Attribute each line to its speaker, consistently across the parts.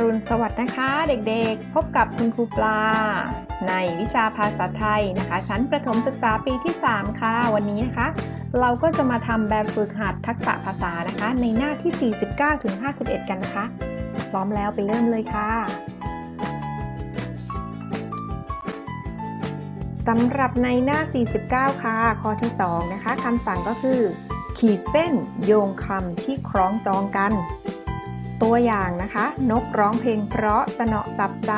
Speaker 1: รุณสวัสดิ์นะคะ เด็กๆ พบกับคุณครูปลา ในวิชาภาษาไทยนะคะ ชั้นประถมศึกษาปีที่ 3 ค่ะ วันนี้นะคะ เราก็จะมาทำแบบฝึกหัดทักษะภาษานะคะ ในหน้าที่ 49ถึง51 กันนะคะ พร้อมแล้วไปเริ่มเลยค่ะสำหรับในหน้า 49 ค่ะ ข้อที่ 2 นะคะคำสั่งก็คือ ขีดเส้นโยงคำที่คล้องจองกัน ตัวอย่างนะคะ นกร้องเพลงเพราะสนอจับใจ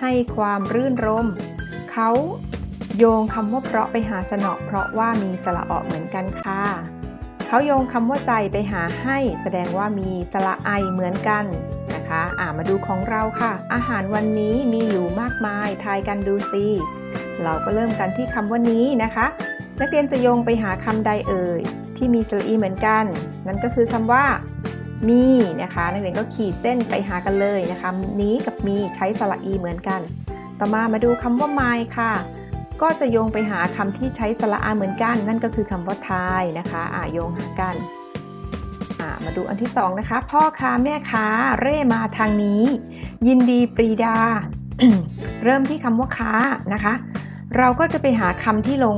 Speaker 1: ให้ความรื่นรม เขาโยงคำว่าเพราะไปหาสนอเพราะว่ามีสระออกเหมือนกันค่ะ เขาโยงคำว่าใจไปหาให้ แสดงว่ามีสระไอเหมือนกันนะคะอ่ามาดูของเราค่ะ อาหารวันนี้มีอยู่มากมาย ทายกันดูสิเราก็เริ่มกันที่คำว่านี้นะคะ นักเรียนจะโยงไปหาคำใดเอ่ยที่มีสระอีเหมือนกัน นั่นก็คือคำว่า มีนะคะนักเรียนก็ขีดเส้นไปหากันเลยนะคะ นี้กับมีใช้สระอีเหมือนกัน ต่อมามาดูคำว่า my ค่ะ ก็จะโยงไปหาคำที่ใช้สระอาเหมือนกัน นั่นก็คือคำว่าทายนะคะอ่าโยงหากันอ่ามาดูอันที่สองนะคะ พ่อค้าแม่ค้าเร่มาทางนี้ ยินดีปรีดา เริ่มที่คำว่าค้านะคะ เราก็จะไปหาคำที่ลง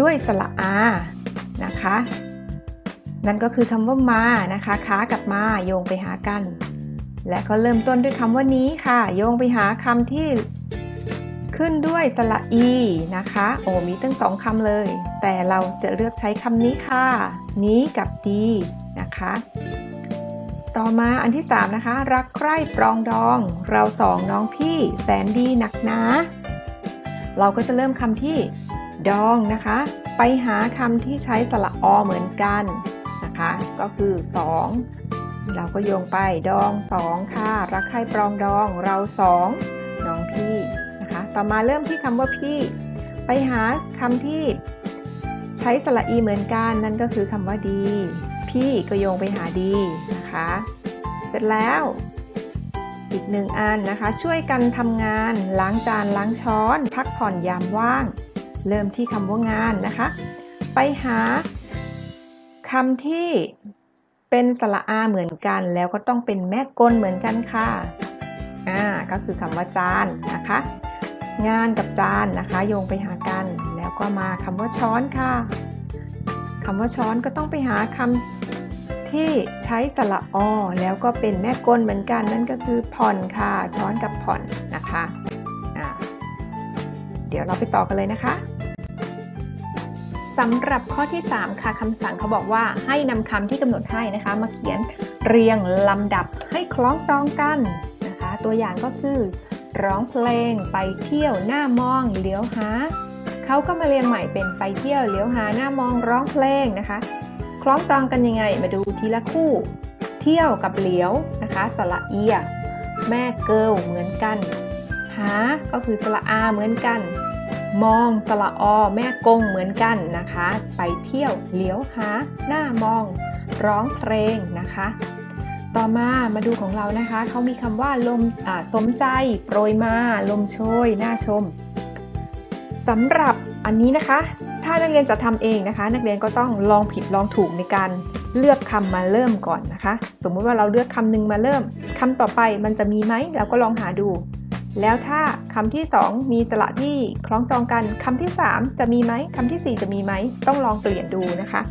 Speaker 1: ด้วยสระอานะคะ นั่นก็คือคำว่ามานะคะค้ากับมาโยงไปหากัน และก็เริ่มต้นด้วยคำว่านี้ค่ะ โยงไปหาคำที่ขึ้นด้วยสระอีนะคะ โอ้มีตั้งสองคำเลย แต่เราจะเลือกใช้คำนี้ค่ะ นี้กับดีนะคะ ต่อมาอันที่ 3 นะคะ รักใคร่ปรองดอง เราสองน้องพี่แสนดีหนักหนาเราก็จะเริ่มคำที่ดองนะคะ ไปหาคำที่ใช้สระอเหมือนกัน นะคะ ก็คือ 2 เราก็โยงไปดอง 2 ค่ะ รักใคร่ปรองดองเราสองน้องพี่นะคะ ต่อมาเริ่มที่คำว่าพี่ ไปหาคำที่ใช้สระอีเหมือนกันนั่นก็คือคำว่าดี พี่ก็โยงไปหาดีนะคะ เสร็จแล้วอีกหนึ่งอันนะคะ ช่วยกันทำงานล้างจานล้างช้อน พักผ่อนยามว่าง เริ่มที่คำว่างานนะคะ ไปหา คำที่เป็นสระอาเหมือนกัน แล้วก็ต้องเป็นแม่กลเหมือนกันค่ะอ่าก็คือคำว่าจานนะคะ งานกับจานนะคะ โยงไปหากัน แล้วก็มาคำว่าช้อนค่ะคำว่าช้อนก็ต้องไปหาคำที่ใช้สระอแล้วก็เป็นแม่กลเหมือนกันนั่นก็คือผ่อนค่ะ ช้อนกับผ่อนนะคะเดี๋ยวเราไปต่อกันเลยนะคะ สำหรับข้อที่ 3 ค่ะคำสั่งเขาบอกว่าให้นำคำที่กำหนดให้นะคะ มาเขียนเรียงลำดับให้คล้องจองกันนะคะ ตัวอย่างก็คือ ร้องเพลงไปเที่ยวหน้ามองเลี้ยวหาเขาก็มาเรียงใหม่เป็นไปเที่ยวเลี้ยวหาหน้ามองร้องเพลงนะคะ คล้องจองกันยังไงมาดูทีละคู่ เที่ยวกับเลี้ยวนะคะสระเอีย แม่เกิลเหมือนกัน หา ก็คือสระอาเหมือนกัน มองสระอแม่กงเหมือนกันนะคะ ไปเที่ยวเลี้ยวหาหน้ามอง ร้องเพลงนะคะ ต่อมามาดูของเรานะคะเขามีคำว่าลมสมใจ โปรยมาลมโชยน่าชมสำหรับอันนี้นะคะ ถ้านักเรียนจะทำเองนะคะ นักเรียนก็ต้องลองผิดลองถูกในการเลือกคำมาเริ่มก่อนนะคะ สมมติว่าเราเลือกคำหนึ่งมาเริ่มคำต่อไปมันจะมีไหมเราก็ลองหาดู แล้วถ้าคำที่ 2 มีสระที่คล้องจองกันคำที่ 3 จะมีไหมคำที่ 4 จะมีไหม ต้องลองเปลี่ยนดูนะคะ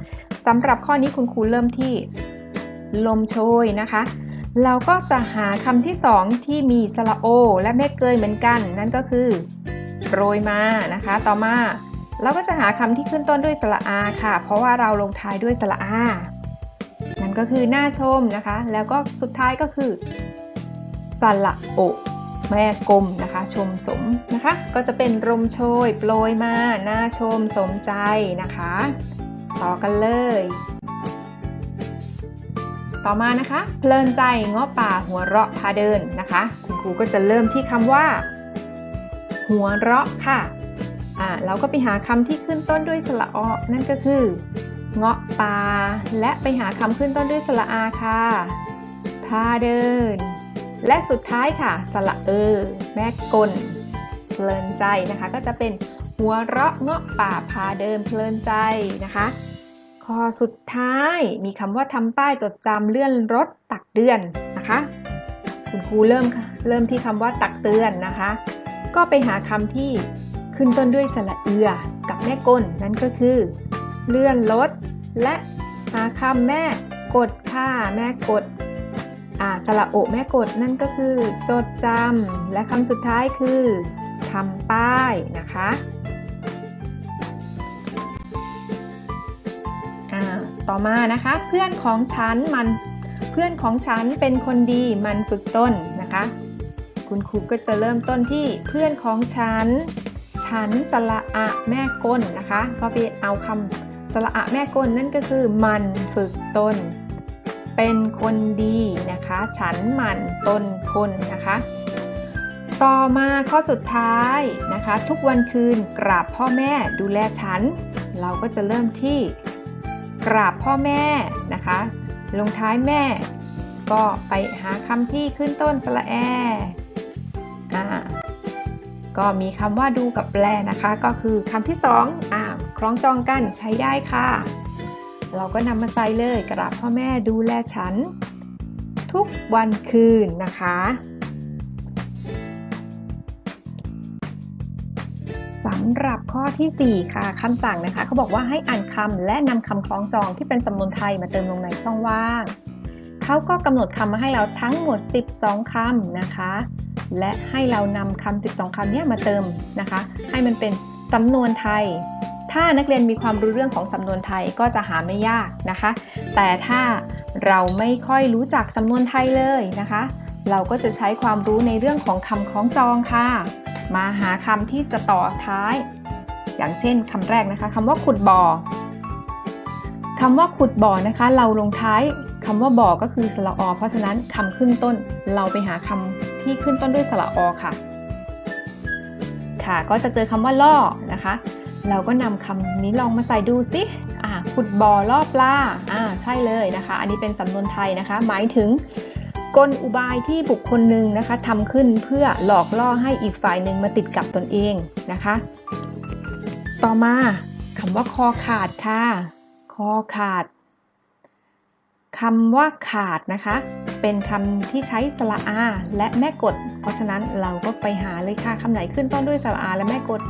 Speaker 1: สำหรับข้อนี้คุณครูเริ่มที่ ลมโชยนะคะ เราก็จะหาคำที่ 2 ที่มีสระโอ และแม่เกยเหมือนกัน นั่นก็คือโรยมานะคะ ต่อมาเราก็จะหาคำที่ขึ้นต้นด้วยสระอาค่ะ เพราะว่าเราลงท้ายด้วยสระอานั่นก็คือหน้าชมนะคะ แล้วก็สุดท้ายก็คือสระโอ แม่กลมนะคะ ชมสมนะคะ ก็จะเป็นรมโชยโปรยมาหน้าชมสมใจนะคะ ต่อกันเลย ต่อมานะคะ เพลินใจเงาะป่าหัวเราะพาเดินนะคะ คุณครูก็จะเริ่มที่คำว่า หัวเราะค่ะอ่าเราก็ไปหาคำที่ขึ้นต้นด้วยสระอนั่นก็คือเงาะป่าและไปหาคำขึ้นต้นด้วยสระอาค่ะพาเดิน และสุดท้ายค่ะ สระเออ แม่กลเพลินใจนะคะ ก็จะเป็นหัวเราะเงาะป่าพาเดินเพลินใจนะคะข้อสุดท้ายมีคำว่าทำป้ายจดจำเลื่อนรถตักเดือนนะคะ คุณครูเริ่มเริ่มที่คำว่าตักเตือนนะคะ ก็ไปหาคำที่ขึ้นต้นด้วยสระเอือกับแม่กลนั่นก็คือ เลื่อนรถและหาคำแม่กดค่ะแม่กด อ่าสระโอแม่กดนั่นก็คือ จดจำและคำสุดท้ายคือทำป้ายนะคะอ่าต่อมานะคะ เพื่อนของฉันมันเพื่อนของฉันเป็นคนดีมันฝึกต้นนะคะ คุณครูก็จะเริ่มต้นที่เพื่อนของฉัน ฉันสระอะแม่ก้นนะคะ ก็ไปเอาคำสระอะแม่ก้นนั่นก็คือมันฝึกตน เป็นคนดีนะคะ ฉันหมั่นตนคนนะคะ ต่อมาข้อสุดท้ายนะคะ ทุกวันคืนกราบพ่อแม่ดูแลฉัน เราก็จะเริ่มที่กราบพ่อแม่นะคะ ลงท้ายแม่ ก็ไปหาคำที่ขึ้นต้นสระแออ่าก็มีคำว่าดูกับแปลนะคะ ก็คือคำที่สองอ่าคล้องจองกันใช้ได้ค่ะ เราก็นำมาใส่เลยกราบพ่อแม่ดูแลฉัน ทุกวันคืนนะคะ สำหรับข้อที่ 4 ค่ะคำสั่งนะคะ เขาบอกว่าให้อ่านคำและนำคำคล้องจองที่เป็นสำนวนไทยมาเติมลงในช่องว่าง เขาก็กำหนดคำมาให้เราทั้งหมด 12คำนะคะ และให้เรานำคำ12คำนี้มาเติมนะคะ ให้มันเป็นสำนวนไทย ถ้านักเรียนมีความรู้เรื่องของสำนวนไทยก็จะหาไม่ยากนะคะ แต่ถ้าเราไม่ค่อยรู้จักสำนวนไทยเลยนะคะ เราก็จะใช้ความรู้ในเรื่องของคำคล้องจองค่ะ มาหาคำที่จะต่อท้าย อย่างเช่นคำแรกนะคะคำว่าขุดบ่อคำว่าขุดบ่อนะคะ เราลงท้ายคำว่าบ่อก็คือสระอ เพราะฉะนั้นคำขึ้นต้น เราไปหาคำที่ขึ้นต้นด้วยสระอค่ะ ค่ะก็จะเจอคำว่าล่อนะคะ เราก็นำคำนี้ลองมาใส่ดูสิอ่าขุดบ่อล่อปลาอ่าใช่เลยนะคะ อันนี้เป็นสำนวนไทยนะคะ หมายถึงกลอุบายที่บุคคลหนึ่งนะคะทำขึ้นเพื่อหลอกล่อให้อีกฝ่ายหนึ่งมาติดกับตนเองนะคะ ต่อมาคำว่าคอขาดค่ะ คอขาดคำว่าขาดนะคะ เป็นคำที่ใช้สระอาและแม่กด เพราะฉะนั้นเราก็ไปหาเลยค่ะคำไหนขึ้นต้นด้วยสระอาและแม่กด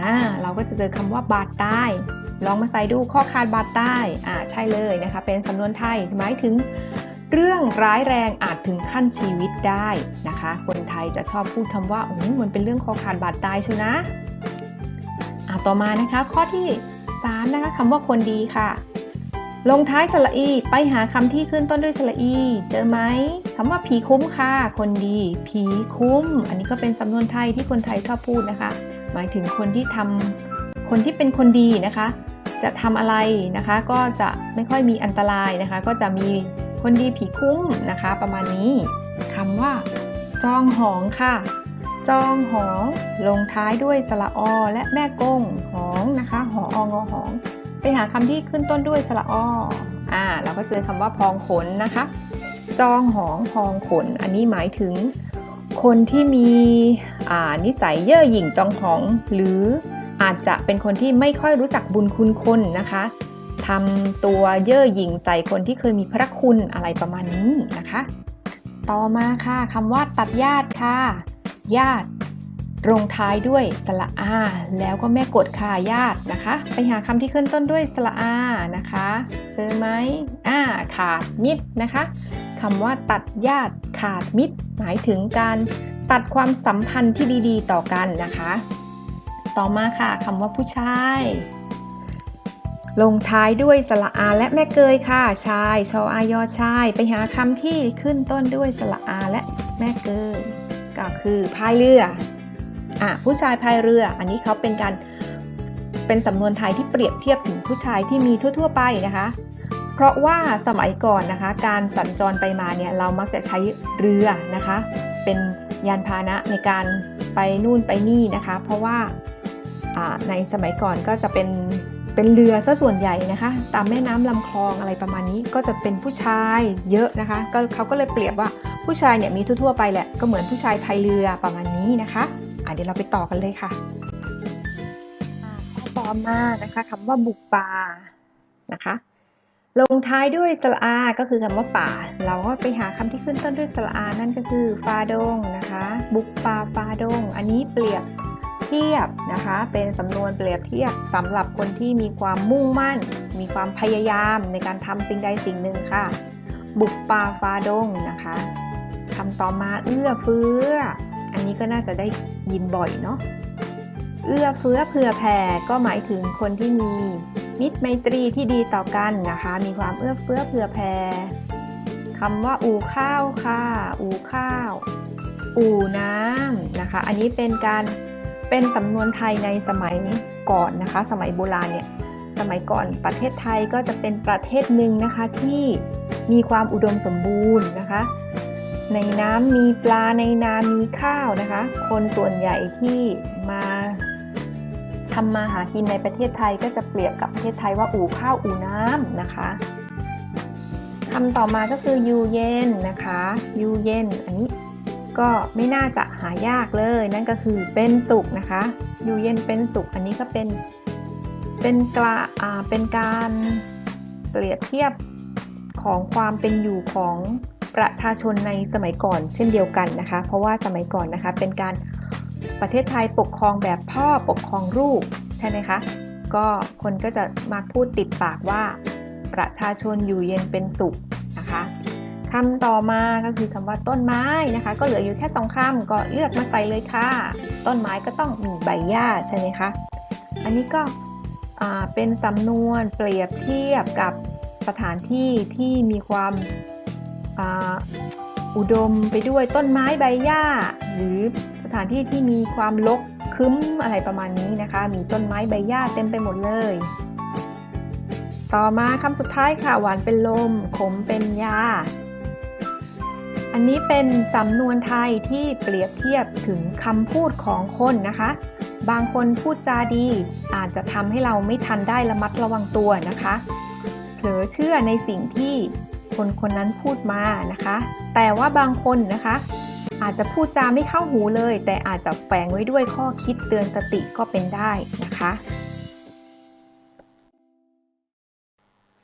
Speaker 1: อ่าเราก็จะเจอคำว่าบาดใต้ ลองมาใส่ดูข้อขาดบาดใต้อ่าใช่เลยนะคะ เป็นสำนวนไทยหมายถึงเรื่องร้ายแรงอาจถึงขั้นชีวิตได้นะคะ คนไทยจะชอบพูดคำว่าโอ้มันเป็นเรื่องคอขาดบาดตายชนะอะต่อมานะคะ ข้อที่3นะคะคำว่าคนดีค่ะ ลงท้ายสระอี ไปหาคำที่ขึ้นต้นด้วยสระอี เจอไหมคำว่าผีคุ้มค่ะ คนดี ผีคุ้ม อันนี้ก็เป็นสำนวนไทยที่คนไทยชอบพูดนะคะ หมายถึงคนที่ทำคนที่เป็นคนดีนะคะ จะทำอะไรนะคะ ก็จะไม่ค่อยมีอันตรายนะคะ ก็จะมีคนดีผีคุ้มนะคะ ประมาณนี้คำว่า จองหองค่ะ จองหองลงท้ายด้วยสระอและแม่กงหองนะคะ หอองอหองไปหาคำที่ขึ้นต้นด้วยสระออ่าเราก็เจอคำว่าพองขนนะคะ จองหองพองขน อันนี้หมายถึง คนที่มีนิสัยเย่อหยิ่งจองหอง หรืออาจจะเป็นคนที่ไม่ค่อยรู้จักบุญคุณคนนะคะทำตัวเย่อหยิ่งใส่คนที่เคยมีพระคุณอะไรประมาณนี้นะคะ ต่อมาค่ะคำว่าตัดญาติค่ะ ญาติ ลงท้ายด้วยสระอา แล้วก็แม่กดค่ะญาตินะคะ ไปหาคำที่ขึ้นต้นด้วยสระอานะคะเจอไหมอ่าขาดมิตรนะคะคำว่าตัดญาติขาดมิตร หมายถึงการตัดความสัมพันธ์ที่ดีๆ ต่อกันนะคะ ต่อมาค่ะคำว่าผู้ชาย ลงท้ายด้วยสระอาและแม่เกยค่ะ ชาย ชออายอชาย ไปหาคำที่ขึ้นต้นด้วยสระอาและแม่เกยก็คือพายเรือ อะผู้ชายพายเรือ อันนี้เขาเป็นการเป็นสำนวนไทยที่เปรียบเทียบถึงผู้ชายที่มีทั่ว ๆ ไปนะคะ เพราะว่าสมัยก่อนนะคะ การสัญจรไปมาเนี่ยเรามักจะใช้เรือนะคะ เป็นยานพาหนะในการไปนู่นไปนี่นะคะ เพราะว่าในสมัยก่อนก็จะเป็นเป็นเรือซะส่วนใหญ่นะคะ ตามแม่น้ำลำคลองอะไรประมาณนี้ก็จะเป็นผู้ชายเยอะนะคะก็เขาก็เลยเปรียบว่าผู้ชายเนี่ยมีทั่วๆไปแหละก็เหมือนผู้ชายพายเรือประมาณนี้นะคะ เดี๋ยวเราไปต่อกันเลยค่ะข้อต่อมานะคะคำว่าบุกป่านะคะ ลงท้ายด้วยสระอา ก็คือคำว่าป่า เราก็ไปหาคำที่ขึ้นต้นด้วยสระอา นั่นก็คือฟาดงนะคะ บุกป่าฟาดง อันนี้เปรียบเทียบนะคะ เป็นสำนวนเปรียบเทียบสำหรับคนที่มีความมุ่งมั่น มีความพยายามในการทำสิ่งใดสิ่งหนึ่งค่ะ บุกป่าฟาดงนะคะคำต่อมาเอื้อเฟื้อ อันนี้ก็น่าจะได้ยินบ่อยเนาะเอื้อเฟื้อเผื่อแผ่ก็หมายถึงคนที่มีมิตรไมตรีที่ดีต่อกันนะคะ มีความเอื้อเฟื้อเผื่อแผ่คำว่าอู่ข้าวค่ะ อู่ข้าว อู่น้ำนะคะ อันนี้เป็นการเป็นสำนวนไทยในสมัยก่อนนะคะ สมัยโบราณเนี่ยสมัยก่อนประเทศไทยก็จะเป็นประเทศหนึ่งนะคะที่มีความอุดมสมบูรณ์นะคะ ในน้ำมีปลาในนามีข้าวนะคะ คนส่วนใหญ่ที่มาทำมาหากินในประเทศไทยก็จะเปรียบกับประเทศไทยว่าอู่ข้าวอู่น้ำนะคะคำต่อมาก็คือยูเย็นนะคะยูเย็นอันนี้ก็ไม่น่าจะหายากเลย นั่นก็คือเป็นสุขนะคะยูเย็นเป็นสุขอันนี้ก็เป็นเป็นกลาอ่าเป็นการเปรียบเทียบของความเป็นอยู่ของ ประชาชนในสมัยก่อนเช่นเดียวกันนะคะ เพราะว่าสมัยก่อนนะคะเป็นการประเทศไทยปกครองแบบพ่อปกครองลูกใช่ไหมคะก็คนก็จะมาพูดติดปากว่าประชาชนอยู่เย็นเป็นสุขนะคะคำต่อมาก็คือคำว่าต้นไม้นะคะ ก็เหลืออยู่แค่สองคำก็เลือกมาใส่เลยค่ะ ต้นไม้ก็ต้องมีใบหญ้าใช่ไหมคะอันนี้ก็เป็นสำนวนเปรียบเทียบกับสถานที่ที่มีความ อุดมไปด้วยต้นไม้ใบหญ้า หรือสถานที่ที่มีความรกคึ้มอะไรประมาณนี้นะคะ มีต้นไม้ใบหญ้าเต็มไปหมดเลย ต่อมาคำสุดท้ายค่ะหวานเป็นลม ขมเป็นยา อันนี้เป็นสำนวนไทยที่เปรียบเทียบถึงคำพูดของคนนะคะ บางคนพูดจาดี อาจจะทำให้เราไม่ทันได้ระมัดระวังตัวนะคะ เผลอเชื่อในสิ่งที่ คนคนนั้นพูดมานะคะ แต่ว่าบางคนนะคะ อาจจะพูดจาไม่เข้าหูเลย แต่อาจจะแฝงไว้ด้วยข้อคิดเตือนสติก็เป็นได้นะคะ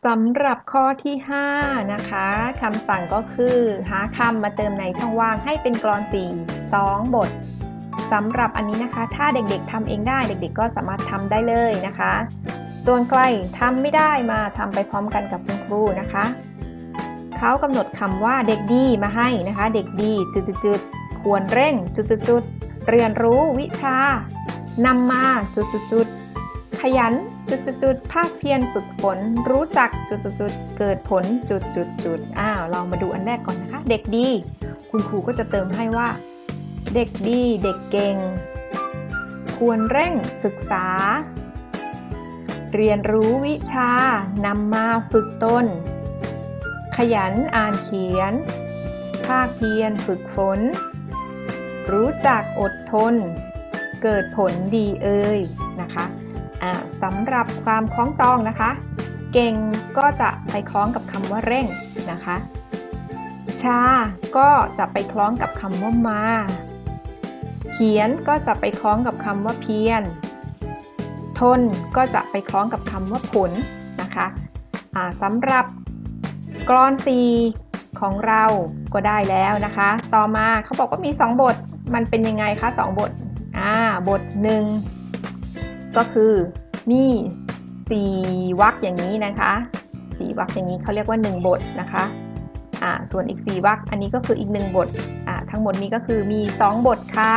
Speaker 1: สำหรับข้อที่ 5 นะคะคำสั่งก็คือ หาคำมาเติมในช่องว่างให้เป็นกรอนสี่สองบทสำหรับอันนี้นะคะ ถ้าเด็กๆทำเองได้เด็กๆ ก็สามารถทำได้เลยนะคะส่วนใครทำไม่ได้มาทำไปพร้อมกันกับคุณครูนะคะ เขากำหนดคำว่าเด็กดีมาให้นะคะ เด็กดีจุดๆควรเร่งจุดๆเรียนรู้วิชานำมาจุดๆขยันจุดๆภาคเพียรฝึกฝนรู้จักจุดๆๆเกิดผลจุดๆๆอ้าวเรามาดูอันแรกก่อนนะคะ เด็กดี คุณครูก็จะเติมให้ว่า เด็กดี เด็กเก่ง ควรเร่งศึกษา เรียนรู้วิชานำมาฝึกตน ขยันอ่านเขียน ภาคเพียรฝึกฝน รู้จักอดทน เกิดผลดีเอ่ยนะคะะสำหรับความคล้องจองนะคะ เก่งก็จะไปคล้องกับคำว่าเร่งนะคะ ชา ก็จะไปคล้องกับคำว่ามา เขียนก็จะไปคล้องกับคำว่าเพียร ทนก็จะไปคล้องกับคำว่าผลนะคะะสำหรับ กรอน4ของเราก็ได้แล้วนะคะ ต่อมาเขาบอกว่ามี 2 บท มันเป็นยังไงคะ2บท อ่า บทหนึ่งก็คือมี4วรรคอย่างนี้นะคะ4วรรคอย่างนี้เขาเรียกว่า 1 บทนะคะ อ่า ส่วนอีก4วรรคอันนี้ก็คืออีก 1 บท อ่า ทั้งหมดนี้ก็คือมี 2 บทค่ะ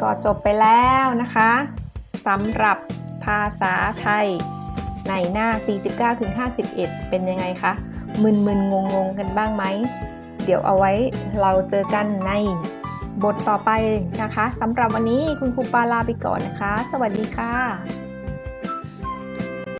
Speaker 1: ก็จบไปแล้วนะคะ สำหรับภาษาไทย ในหน้า 49-51 เป็นยังไงคะ มึนๆงงงกันบ้างไหม เดี๋ยวเอาไว้เราเจอกันในบทต่อไปนะคะสำหรับวันนี้คุณครูปาลาไปก่อนนะคะ สวัสดีค่ะ